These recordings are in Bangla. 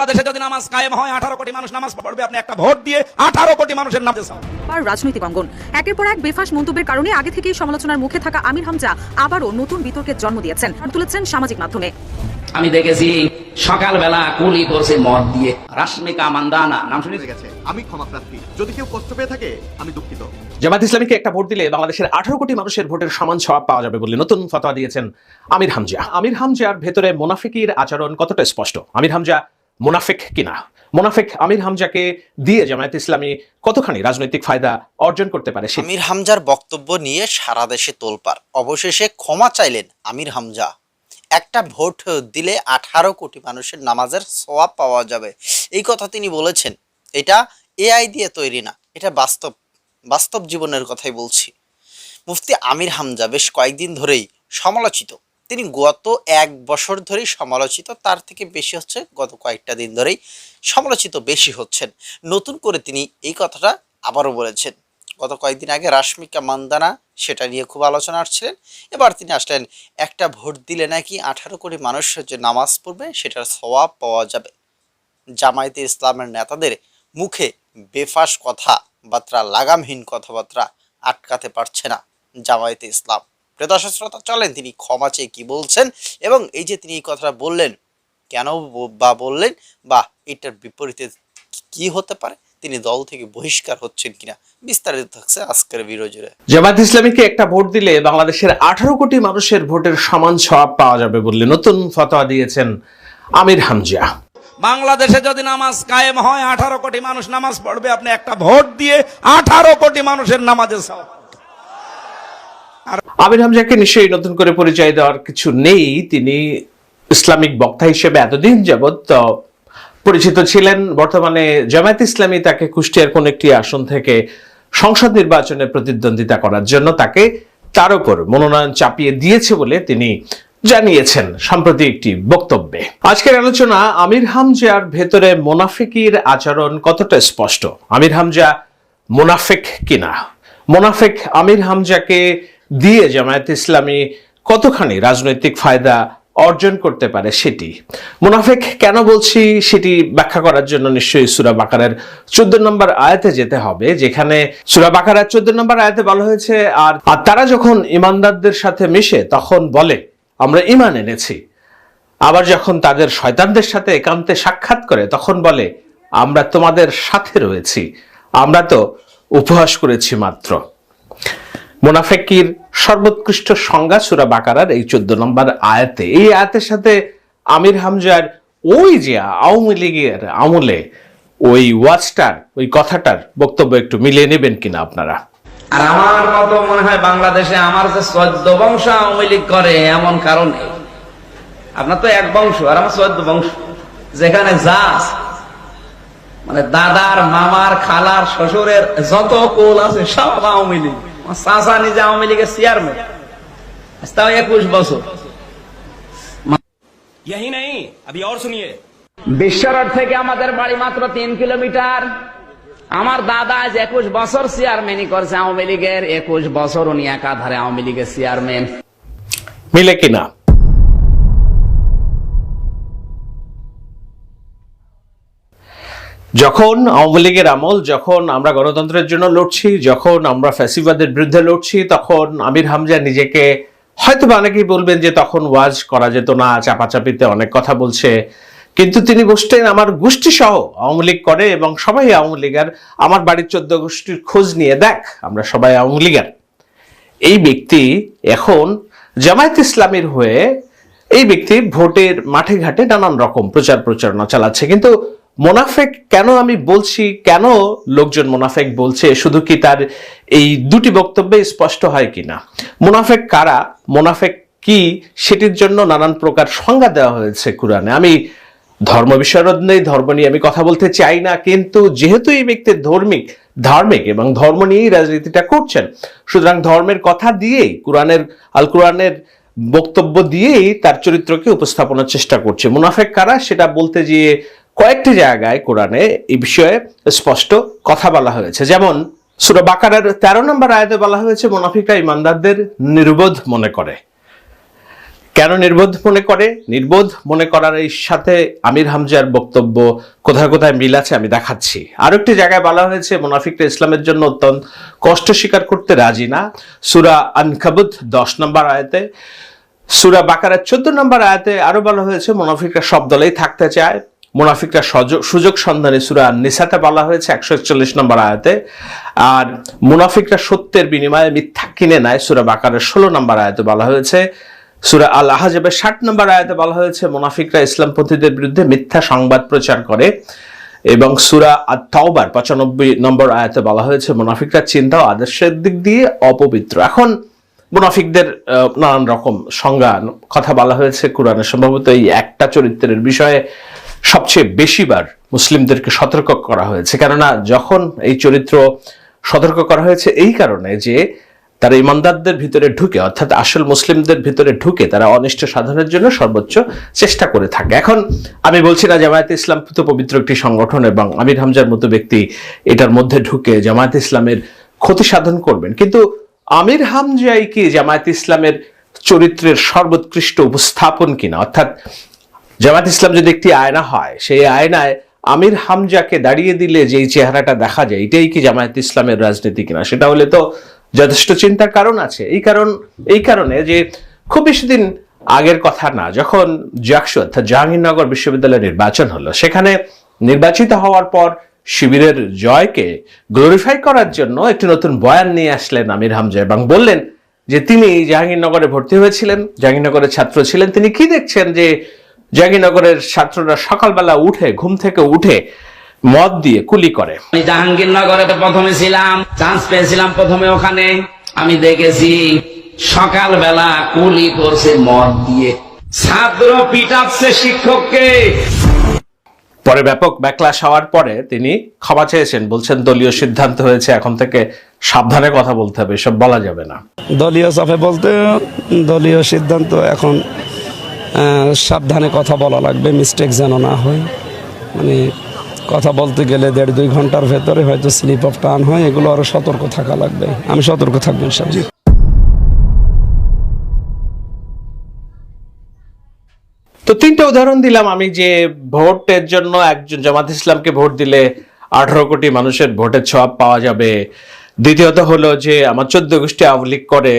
বাংলাদেশে যদি নামাজ কায়েম হয় আঠারো কোটি মানুষ নামাজ পড়বে আপনি একটা ভোট দিয়ে আঠারো কোটি মানুষের নামাজ আর রাজনৈতিক অঙ্গন। একের পর এক বেফাস মন্তব্যের কারণে আগে থেকেই সমালোচনার মুখে থাকা আমির হামজা আবারও নতুন বিতর্কের জন্ম দিয়েছেন। আর তুলেছেন সামাজিক মাধ্যমে। আমি দেখেছি সকালবেলা কুলি করছে মদ দিয়ে। রাশ্মিকা মান্দানা নাম হয়ে গেছে। আমি ক্ষমা প্রার্থী। যদি কেউ কষ্ট পেয়ে থাকে আমি দুঃখিত। জামাত ইসলামীকে একটা ভোট দিলে বাংলাদেশের আঠারো কোটি মানুষের ভোটের সমান সবাব পাওয়া যাবে বলে নতুন ফতোয়া দিয়েছেন আমির হামজা। আমির হামজার ভেতরে মোনাফিকির আচরণ কতটা স্পষ্ট? আমির হামজা মোনাফিক কিনা? মোনাফিক আমির হামজাকে দিয়ে জামায়াত ইসলামী কতখানি রাজনৈতিক ফায়দা অর্জন করতে পারে আমির হামজার বক্তব্য নিয়ে সারা দেশে তোলপাড়। অবশেষে ক্ষমা চাইলেন আমির হামজা। একটা ভোট দিলে আঠারো কোটি মানুষের নামাজের সওয়াব পাওয়া যাবে। এই কথা তিনি বলেছেন। এটা এআই দিয়ে তৈরি না, এটা বাস্তব বাস্তব জীবনের কথাই বলছি। মুফতি আমির হামজা বেশ কয়েকদিন ধরেই সমালোচিত। তিনি গত এক বছর ধরেই সমালোচিত, তার থেকে বেশি হচ্ছে গত কয়েকটা দিন ধরেই সমালোচিত বেশি হচ্ছেন। নতুন করে তিনি এই কথাটা আবারও বলেছেন। গত কয়েকদিন আগে রাশ্মিকা মান্দানা সেটা নিয়ে খুব আলোচনা আসছিলেন। এবার তিনি আসলেন, একটা ভোট দিলে নাকি আঠারো কোটি মানুষের যে নামাজ পড়বে সেটার সওয়াব পাওয়া যাবে। জামায়াতে ইসলামের নেতাদের মুখে বেফাস কথা বার্তা লাগামহীন কথাবার্তা আটকাতে পারছে না জামায়াতে ইসলাম। প্রিয়দর্শক শ্রোতা চলেন তিনি ক্ষমা চেয়ে কি বলছেন এবং এই যে তিনি এই কথাটা বললেন কেন বা বললেন বা এটার বিপরীতে কি হতে পারে? তিনি দল থেকে বহিষ্কার হচ্ছেন কিনা? বিস্তারিত থাকছে আজকের ভিডিও জুড়ে। জামাত ইসলামীকে একটা ভোট দিলে বাংলাদেশের আঠারো কোটি মানুষের ভোটের সমান সবাব পাওয়া যাবে বলে নতুন ফতোয়া দিয়েছেন আমির হামজা বাংলাদেশে যদি নামাজ কায়েম হয় আঠারো কোটি মানুষ নামাজ পড়বে আপনি একটা ভোট দিয়ে আঠারো কোটি মানুষের নামাজের সওয়াব আমির হামজাকে নিশ্চয়ই নতুন করে পরিচয় দেওয়ার কিছু নেই। তিনি ইসলামিক বক্তা হিসেবে এতদিন যাবৎ পরিচিত ছিলেন। বর্তমানে জামায়াত ইসলামী তাকে কুষ্টিয়ার কোন একটি আসন থেকে সংসদ নির্বাচনে প্রতিদ্বন্দ্বিতা করার জন্য তাকে তার উপর মনোনয়ন চাপিয়ে দিয়েছে বলে তিনি জানিয়েছেন সম্প্রতি একটি বক্তব্যে। আজকের আলোচনা, আমির হামজার ভেতরে মোনাফিকির আচরণ কতটা স্পষ্ট? আমির হামজা মোনাফেক কিনা? মোনাফেক আমির হামজাকে দিয়ে জামায়াত ইসলামী কতখানি রাজনৈতিক ফায়দা অর্জন করতে পারে সেটি? মুনাফেক, কেন বলছি সেটি ব্যাখ্যা করার জন্য নিশ্চয়ই সুরা বাকারের চোদ্দ নম্বর আয়াতে যেতে হবে, যেখানে সুরা বাকারের চোদ্দ নম্বর আয়াতে বলা হয়েছে, আর আর তারা যখন ইমানদারদের সাথে মিশে, তখন বলে, আমরা ইমান এনেছি আবার যখন তাদের শয়তানদের সাথে একান্তে সাক্ষাৎ করে, তখন বলে, আমরা তোমাদের সাথে রয়েছি। আমরা তো উপহাস করেছি মাত্র মোনাফেকির সর্বোৎকৃষ্ট সংজ্ঞা সুরা বাকারার এই চোদ্দ নম্বর আয়াতে। এই আয়াতের সাথে আমির হামজার ওই যে আওয়ামী লীগের আমলে ওই ওয়াচটার ওই কথাটার বক্তব্য একটু মিলিয়ে নেবেন কিনা আপনারা? আর আমার মতো মনে হয় বাংলাদেশে আমার যে চোদ্দ বংশ আওয়ামী লীগ করে, এমন কারণ আপনার তো এক বংশ, আর আমার চোদ্দ বংশ। যেখানে যা মানে দাদার, মামার, খালার, শ্বশুরের যত কোল আছে, সব আওয়ামী লীগ। আমার চাচা নিজে আওয়ামী লীগের চেয়ারম্যান তাও একুশ বছর यही नहीं अभी और सुनिए বিশ্বরোড থেকে আমাদের বাড়ি মাত্র তিন কিলোমিটার আমার দাদা আজ একুশ বছর চেয়ারম্যানই করছে আওয়ামী লীগের একুশ বছর উনি একাধারে আওয়ামী লীগের চেয়ারম্যান মিলে কিনা যখন আওয়ামী লীগের আমল, যখন আমরা গণতন্ত্রের জন্য লড়ছি, যখন আমরা ফ্যাসিবাদের বিরুদ্ধে লড়ছি, তখন আমির হামজা নিজেকে হয়তো অনেকেই বলবেন যে তখন ওয়াজ করা যেত না, চাপাচাপিতে অনেক কথা বলছে। কিন্তু তিনি বসতেন আমার গোষ্ঠী সহ আওয়ামী লীগ করে এবং সবাই আওয়ামী লীগের, আমার বাড়ির চোদ্দ গোষ্ঠীর খোঁজ নিয়ে দেখ, আমরা সবাই আওয়ামী লীগের। এই ব্যক্তি এখন জামায়াত ইসলামের হয়ে, এই ব্যক্তি ভোটের মাঠে ঘাটে নানান রকম প্রচার প্রচারণা চালাচ্ছে। কিন্তু মোনাফেক কেন আমি বলছি? কেন লোকজন মোনাফেক বলছে? শুধু কি তার এই দুটি বক্তব্যে স্পষ্ট হয় কিনা? মোনাফেক কারা? মোনাফেক কি? সেটির জন্য নানান প্রকার সংজ্ঞা দেওয়া হয়েছে কোরআনে। আমি ধর্ম বিশারদ নেই, ধর্ম নিয়ে আমি কথা বলতে চাই না, কিন্তু যেহেতু এই ব্যক্তি ধার্মিক ধার্মিক এবং ধর্ম নিয়েই রাজনীতিটা করছেন, সুতরাং ধর্মের কথা দিয়েই, কোরআনের, আল কোরআনের বক্তব্য দিয়েই তার চরিত্রকে উপস্থাপনার চেষ্টা করছে। মুনাফেক কারা? সেটা বলতে গিয়ে কয়েকটি জায়গায় কোরআনে এই বিষয়ে স্পষ্ট কথা বলা হয়েছে। যেমন, সুরা বাকারের তেরো নম্বর আয়াতে বলা হয়েছে, মুনাফিকরা ইমানদারদের নির্বোধ মনে করে। কেন নির্বোধ মনে করে? নির্বোধ মনে করার এই সাথে আমির হামজার বক্তব্য কোথায় কোথায় মিল আছে আমি দেখাচ্ছি। আর একটি জায়গায় বলা হয়েছে, মুনাফিকরা ইসলামের জন্য অত্যন্ত কষ্ট স্বীকার করতে রাজি না। সুরা আনকাবুত দশ নম্বর আয়াতে, সুরা বাকারার চোদ্দ নম্বর আয়াতে আরও বলা হয়েছে, মুনাফিকরা সব দলেই থাকতে চায়। মুনাফিকরা সুযোগ সন্ধানে সুরা নিসাতে বলা হয়েছে একশো একচল্লিশ নম্বর আয়াতে। আর মুনাফিকরা সত্যের বিনিময়ে মিথ্যা কিনে নেয় সুরা বাকারের ষোলো নম্বর আয়াতে বলা হয়েছে। সুরা আল আহাজাবের ষাট নম্বর আয়াতে বলা হয়েছে, মুনাফিকরা ইসলামপন্থীদের বিরুদ্ধে মিথ্যা সংবাদ প্রচার করে এবং সুরা আর তাওবার পঁচানব্বই নম্বর আয়াতে বলা হয়েছে, মুনাফিকরা চিন্তা ও আদর্শের দিক দিয়ে অপবিত্র। এখন মুনাফিকদের নানান রকম সংজ্ঞা, কথা বলা হয়েছে, কোরআনে সম্ভবত এই একটা চরিত্রের বিষয়ে সবচেয়ে বেশিবার মুসলিমদেরকে সতর্ক করা হয়েছে। কেননা যখন এই চরিত্র সতর্ক করা হয়েছে, এই কারণে যে তারা ইমানদারদের ভিতরে ঢুকে, অর্থাৎ আসল মুসলিমদের ভিতরে ঢুকে তারা অনিষ্ট সাধনের জন্য সর্বোচ্চ চেষ্টা করে থাকে। এখন আমি বলছি না, জামায়াতে ইসলাম তো পবিত্র একটি সংগঠন এবং আমির হামজার মতো ব্যক্তি এটার মধ্যে ঢুকে জামায়াত ইসলামের ক্ষতি সাধন করবেন। কিন্তু আমির হামজাই কি জামায়াত ইসলামের চরিত্রের সর্বোৎকৃষ্ট উপস্থাপন কিনা? অর্থাৎ জামাত ইসলাম যদি একটি আয়না হয়, সেই আয়নায় আমির হামজাকে দাঁড়িয়ে দিলে যেই চেহারাটা দেখা যায়, এটাই কি জামায়াত ইসলামের রাজনীতি কিনা? সেটা হলে তো যথেষ্ট চিন্তার কারণ আছে। এই কারণ, এই কারণে যে খুব বেশি দিন আগের কথা না, যখন জাকসু অর্থাৎ জাহাঙ্গীরনগর বিশ্ববিদ্যালয় নির্বাচন হলো, সেখানে নির্বাচিত হওয়ার পর শিবিরের জয়কে গ্লোরিফাই করার জন্য একটি নতুন বয়ান নিয়ে আসলেন আমির হামজা এবং বললেন যে, তিনি জাহাঙ্গীরনগরে ভর্তি হয়েছিলেন। জাহাঙ্গীরনগরের ছাত্র ছিলেন। তিনি কি দেখছেন যে জাহাঙ্গীরনগরের ছাত্ররা সকালবেলা উঠে ঘুম থেকে উঠে মদ দিয়ে কুলি করে। আমি জাহাঙ্গীরনগরে প্রথমে ছিলাম চান্স পেয়েছিলাম প্রথমে ওখানে। আমি দেখেছি সকালবেলা কুলি করছে মদ দিয়ে। ছাত্র পিটাচ্ছে শিক্ষককে। পরে ব্যাপক ব্যাকলাশ হওয়ার পরে তিনি ক্ষমা চেয়েছেন বলছেন দলীয় সিদ্ধান্ত হয়েছে এখন থেকে সাবধানে কথা বলতে হবে এসব বলা যাবে না। দলীয় চাপে বলতে দলীয় সিদ্ধান্ত এখন সাবধানে কথা বলা লাগবে মিস্টেক যেন না হয়। মানে কথা বলতে গেলে দেড় দুই ঘণ্টার ভেতরে হয়তো স্লিপ অফ টান হয়, এগুলো আরও সতর্ক থাকা লাগবে। আমি সতর্ক থাকব ইনশাল্লাহ তো তিনটা উদাহরণ দিলাম আমি যে ভোটের জন্য একজন জামাত ইসলামকে ভোট দিলে আঠারো কোটি মানুষের ভোটের ছোঁয়াব পাওয়া যাবে। দ্বিতীয়ত হলো যে আমার চোদ্দ গোষ্ঠী আওয়ামী লীগ করে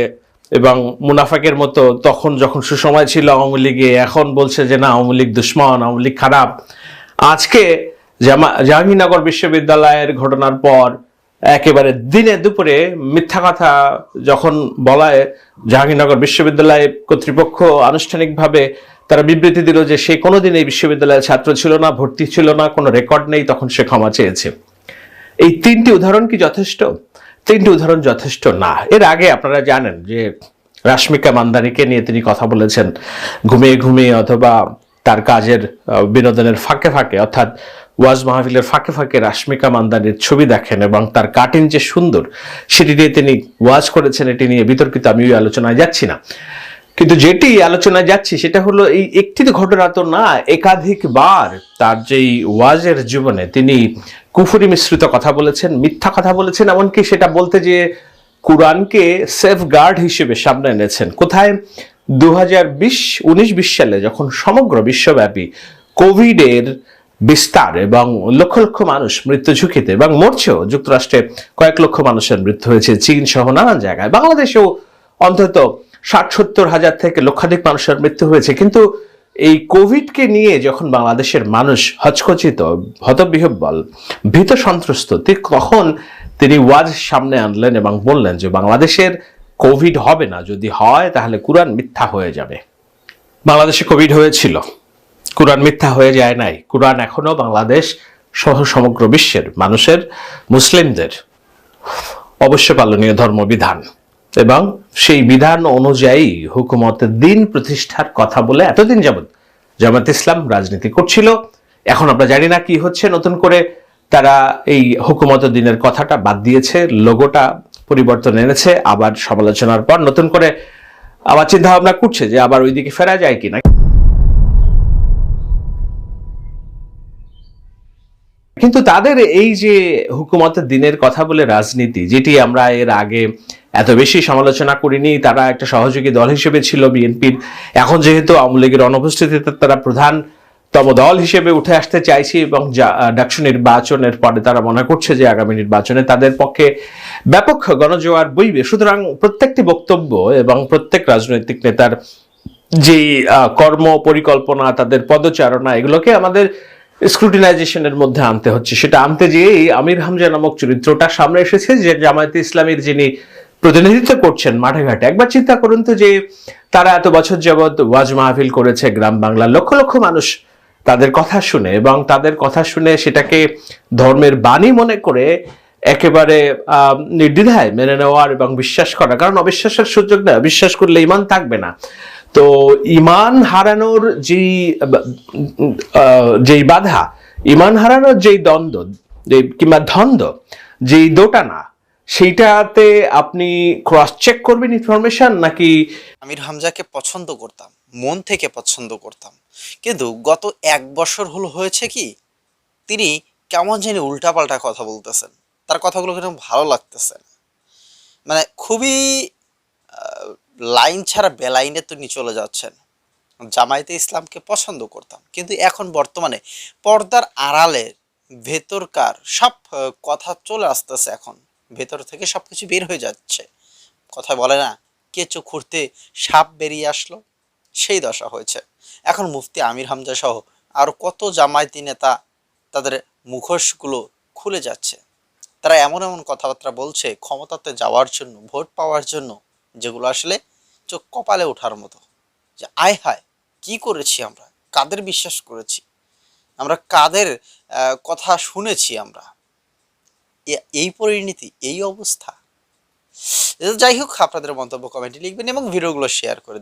এবং মুনাফাকের মতো তখন যখন সুসময় ছিল আওয়ামী লীগে, এখন বলছে যে না, আওয়ামী লীগ দুশ্মন, আওয়ামী লীগ খারাপ। আজকে জাহাঙ্গীরনগর বিশ্ববিদ্যালয়ের ঘটনার পর একেবারে দিনে দুপুরে মিথ্যা কথা যখন বলায় জাহাঙ্গীরনগর বিশ্ববিদ্যালয় কর্তৃপক্ষ আনুষ্ঠানিকভাবে তারা বিবৃতি দিল যে সে কোনোদিন এই বিশ্ববিদ্যালয়ের ছাত্র ছিল না, ভর্তি ছিল না, কোনো রেকর্ড নেই, তখন সে ক্ষমা চেয়েছে। এই তিনটি উদাহরণ কি যথেষ্ট? তিনটি উদাহরণ যথেষ্ট না। এর আগে আপনারা জানেন যে রাশ্মিকা মান্দানিকে নিয়ে তিনি কথা বলেছেন, ঘুমিয়ে ঘুমিয়ে অথবা তার কাজের বিনোদনের ফাঁকে ফাঁকে, অর্থাৎ ওয়াজ মাহফিলের ফাঁকে ফাঁকে রাশ্মিকা মান্দানির ছবি দেখেন এবং তার কাটিং যে সুন্দর, সেটি নিয়ে তিনি ওয়াজ করেছেন, এটি নিয়ে বিতর্কিত আমি ওই আলোচনায় যাচ্ছি না। কিন্তু যেটি আলোচনায় যাচ্ছি সেটা হলো এই একটি ঘটনা তো না, একাধিকবার তার যেই ওয়াজের জীবনে তিনি কুফুরি মিশ্রিত কথা বলেছেন, মিথ্যা কথা বলেছেন, এমনকি সেটা বলতে যে কোরআনকে সেফ গার্ড হিসেবে সামনে এনেছেন। কোথায়? দু হাজার বিশ, উনিশ বিশ সালে যখন সমগ্র বিশ্বব্যাপী কোভিডের বিস্তার এবং লক্ষ লক্ষ মানুষ মৃত্যু ঝুঁকিতে এবং মরছেও, যুক্তরাষ্ট্রে কয়েক লক্ষ মানুষের মৃত্যু হয়েছে, চীন সহ নানান জায়গায়, বাংলাদেশেও অন্তত ষাট সত্তর হাজার থেকে লক্ষাধিক মানুষের মৃত্যু হয়েছে। কিন্তু এই কোভিডকে নিয়ে যখন বাংলাদেশের মানুষ হচকচিত হতবিহব্বল ভীত সন্ত্রস্ত তখন তিনি ওয়াজ সামনে আনলেন এবং বললেন যে, বাংলাদেশের কোভিড হবে না। যদি হয়, তাহলে কোরআন মিথ্যা হয়ে যাবে। বাংলাদেশে কোভিড হয়েছিল। কোরআন মিথ্যা হয়ে যায় নাই। কোরআন এখনও বাংলাদেশ সহ সমগ্র বিশ্বের মানুষের, মুসলিমদের অবশ্য পালনীয় ধর্মবিধান। এবং সেই বিধান অনুযায়ী হুকুমত দিন প্রতিষ্ঠার কথা বলে এতদিন যাবৎ জামাত ইসলাম রাজনীতি করছিল। এখন আমরা জানি না কি হচ্ছে। নতুন করে তারা এই হুকুমত দিনের কথাটা বাদ দিয়েছে, লোগোটা পরিবর্তন এনেছে, আবার সমালোচনার পর নতুন করে আবার চিন্তা ভাবনা করছে যে আবার ওইদিকে ফেরা যায় কিনা। কিন্তু তাদের এই যে হুকুমতের দিনের কথা বলে রাজনীতি, যেটি আমরা এর আগে এত বেশি সমালোচনা করিনি, তারা একটা সহযোগী দল হিসেবে ছিল বিএনপির। এখন যেহেতু আওয়ামী লীগের অনুপস্থিতিতে তারা প্রধান তম দল হিসেবে উঠে আসতে চাইছে এবং ডাকসু নির্বাচনের পরে তারা মনে করছে যে আগামী নির্বাচনে তাদের পক্ষে ব্যাপক গণজোয়ার বইবে। সুতরাং প্রত্যেকটি বক্তব্য এবং প্রত্যেক রাজনৈতিক নেতার যে কর্ম পরিকল্পনা তাদের পদচারণা, এগুলোকে আমাদের স্ক্রুটিনাইজেশনের মধ্যে আনতে হচ্ছে। সেটা আনতে যেয়েই আমির হামজা নামক চরিত্রটা সামনে এসেছে যে জামায়াতে ইসলামের যিনি প্রতিনিধিত্ব করছেন মাঠে ঘাটে, একবার চিন্তা করুন তো যে তারা এত বছর যাবৎ ওয়াজ মাহফিল করেছে গ্রাম বাংলার লক্ষ লক্ষ মানুষ তাদের কথা শুনে এবং তাদের কথা শুনে সেটাকে ধর্মের বাণী মনে করে একেবারে নির্দ্বিধায় মেনে নেওয়ার এবং বিশ্বাস করা কারণ অবিশ্বাসের সুযোগ না বিশ্বাস করলে ইমান থাকবে না। তো ইমান হারানোর যেই যেই বাধা, ইমান হারানোর যেই দ্বন্দ্ব যে কিংবা ধন্দ, যেই দোটানা, সেইটাতে আপনি ক্রস চেক করবেন ইনফরমেশন নাকি? আমির হামজাকে পছন্দ করতাম, মন থেকে পছন্দ করতাম। কিন্তু গত এক বছর হলো হয়েছে কি, তিনি কেমন জানি উল্টাপাল্টা কথা বলতেছেন। তার কথাগুলো কিন্তু ভালো লাগতেছে মানে খুবই লাইন ছাড়া বেলাইনে তিনি চলে যাচ্ছেন। জামায়াতে ইসলামকে পছন্দ করতাম। কিন্তু এখন বর্তমানে পর্দার আড়ালে ভেতরকার সব কথা চলে আসতেছে এখন। ভেতর থেকে সব কিছু বের হয়ে যাচ্ছে। কথা বলে না, কেঁচো খুঁড়তে সাপ বেরিয়ে আসলো। সেই দশা হয়েছে। এখন মুফতি আমির হামজা সহ আরও কত জামায়াতি নেতা তাদের মুখোশগুলো খুলে যাচ্ছে। তারা এমন এমন কথাবার্তা বলছে, ক্ষমতাতে যাওয়ার জন্য, ভোট পাওয়ার জন্য, যেগুলো আসলে চোখ কপালে ওঠার মতো। যে আয় হায়, কি করেছি আমরা? কাদের বিশ্বাস করেছি? আমরা কাদের কথা শুনেছি আমরা? এই পরিণতি, এই অবস্থা। যাই হোক, আপনাদের মন্তব্য কমেন্টে লিখবেন এবং ভিডিওগুলো শেয়ার করে